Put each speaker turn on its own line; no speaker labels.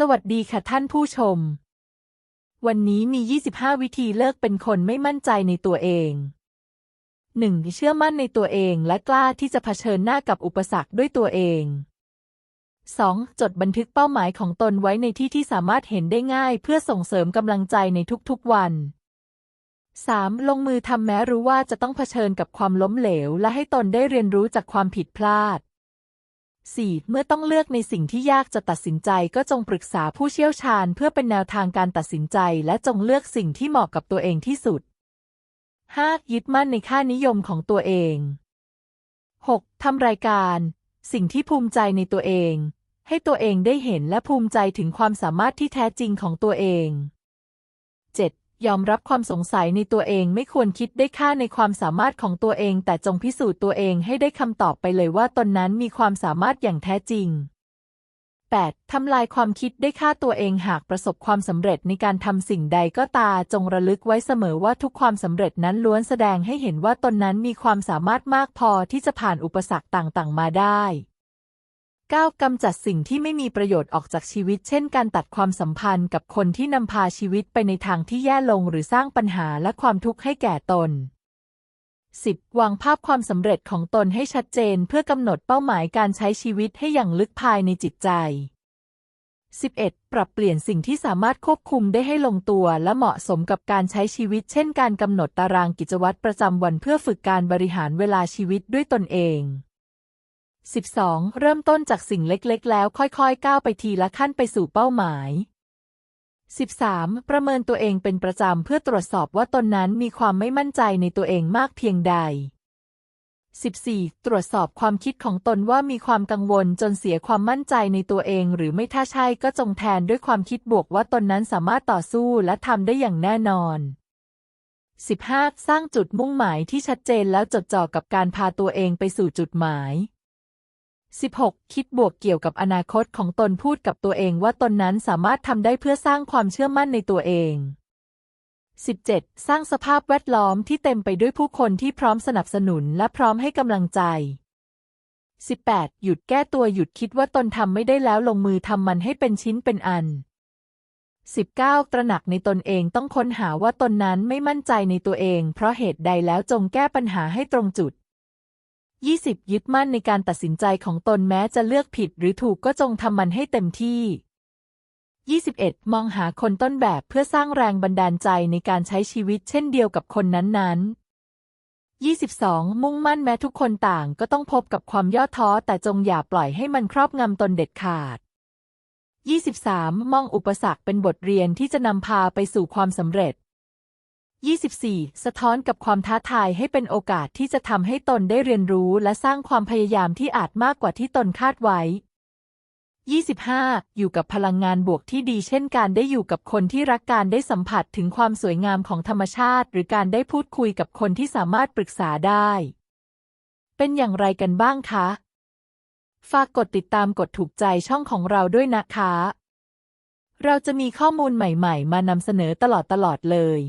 สวัสดีค่ะท่านผู้ชม วันนี้มี 25 วิธีเลิกเป็นคนไม่มั่นใจในตัวเอง 1. เชื่อมั่นในตัวเองและกล้าที่จะเผชิญหน้ากับอุปสรรคด้วยตัวเอง 2. จดบันทึกเป้าหมายของตนไว้ในที่ที่สามารถเห็นได้ง่าย เพื่อส่งเสริมกำลังใจในทุกๆวัน 3. ลงมือทำแม้รู้ว่าจะต้องเผชิญกับความล้มเหลว และให้ตนได้เรียนรู้จากความผิดพลาด 4. เมื่อต้องเลือกในสิ่งที่ยากจะตัดสินใจก็จงปรึกษาผู้เชี่ยวชาญเพื่อเป็นแนวทางการตัดสินใจ และจงเลือกสิ่งที่เหมาะกับตัวเองที่สุด 5. ยึดมั่นในค่านิยมของตัวเอง 6. ทำรายการ สิ่งที่ภูมิใจในตัวเอง ให้ตัวเองได้เห็นและภูมิใจถึงความสามารถที่แท้จริงของตัวเอง ยอมรับความสงสัยในตัวเองไม่ควรคิดได้ค่าในความสามารถของตัวเอง แต่จงพิสูจน์ตัวเองให้ได้คำตอบไปเลยว่าตนนั้นมีความสามารถอย่างแท้จริง 8. ทำลายความคิดได้ค่าตัวเองหากประสบความสำเร็จในการทำสิ่งใดก็ตาจงระลึกไว้เสมอว่าทุกความสำเร็จนั้นล้วนแสดงให้เห็นว่าตนนั้นมีความสามารถมากพอที่จะผ่านอุปสรรคต่างๆ มาได้ 9. กำจัดสิ่งที่ไม่มีประโยชน์ออกจากชีวิต เช่นการตัดความสัมพันธ์กับคนที่นำพาชีวิตไปในทางที่แย่ลงหรือสร้างปัญหาและความทุกข์ให้แก่ตน 10. วางภาพความสำเร็จของตนให้ชัดเจนเพื่อกำหนดเป้าหมายการใช้ชีวิตให้อย่างลึกภายในจิตใจ 11. ปรับเปลี่ยนสิ่งที่สามารถควบคุมได้ให้ลงตัวและเหมาะสมกับการใช้ชีวิต เช่น การกำหนดตารางกิจวัตรประจำวันเพื่อฝึกการบริหารเวลาชีวิตด้วยตนเอง 12. เริ่มต้นจากสิ่งเล็กๆ แล้วค่อยๆ ก้าวไปทีละขั้นไปสู่เป้าหมาย 13. ประเมินตัวเองเป็นประจำเพื่อตรวจสอบว่าตนนั้นมีความไม่มั่นใจในตัวเองมากเพียงใด 14. ตรวจสอบความคิดของตนว่ามีความกังวลจนเสียความมั่นใจในตัวเอง หรือไม่ถ้าใช่ก็จงแทนด้วยความคิดบวกว่าตนนั้นสามารถต่อสู้และทำได้อย่างแน่นอน 15. สร้างจุดมุ่งหมายที่ชัดเจนแล้วจดจ่อกับการพาตัวเองไปสู่จุดหมาย 16. คิดบวกเกี่ยวกับอนาคตของตนพูดกับตัวเองว่าตนนั้นสามารถทำได้เพื่อสร้างความเชื่อมั่นในตัวเอง 17. สร้างสภาพแวดล้อมที่เต็มไปด้วยผู้คนที่พร้อมสนับสนุนและพร้อมให้กำลังใจ 18. หยุดแก้ตัวหยุดคิดว่าตนทำไม่ได้แล้วลงมือทำมันให้เป็นชิ้นเป็นอัน 19. ตระหนักในตนเองต้องค้นหาว่าตนนั้นไม่มั่นใจในตัวเอง เพราะเหตุใดแล้วจงแก้ปัญหาให้ตรงจุด 20. ยึดมั่นในการตัดสินใจของตนแม้จะเลือกผิดหรือถูกก็จงทำมันให้เต็มที่ 21. มองหาคนต้นแบบเพื่อสร้างแรงบันดาลใจในการใช้ชีวิตเช่นเดียวกับคนนั้นๆ 22. มุ่งมั่นแม้ทุกคนต่างก็ต้องพบกับความย่อท้อแต่จงอย่าปล่อยให้มันครอบงำตนเด็ดขาด 23. มองอุปสรรคเป็นบทเรียนที่จะนำพาไปสู่ความสำเร็จ 24. สะท้อนกับความท้าทายให้เป็นโอกาสที่จะทำให้ตนได้เรียนรู้และสร้างความพยายามที่อาจมากกว่าที่ตนคาดไว้ 25. อยู่กับพลังงานบวกที่ดีเช่นการได้อยู่กับคนที่รักการได้สัมผัสถึงความสวยงามของธรรมชาติ หรือการได้พูดคุยกับคนที่สามารถปรึกษาได้ เป็นอย่างไรกันบ้างคะ ฝากกดติดตามกดถูกใจช่องของเราด้วยนะคะ เราจะมีข้อมูลใหม่ ๆ มานำเสนอตลอดๆเลย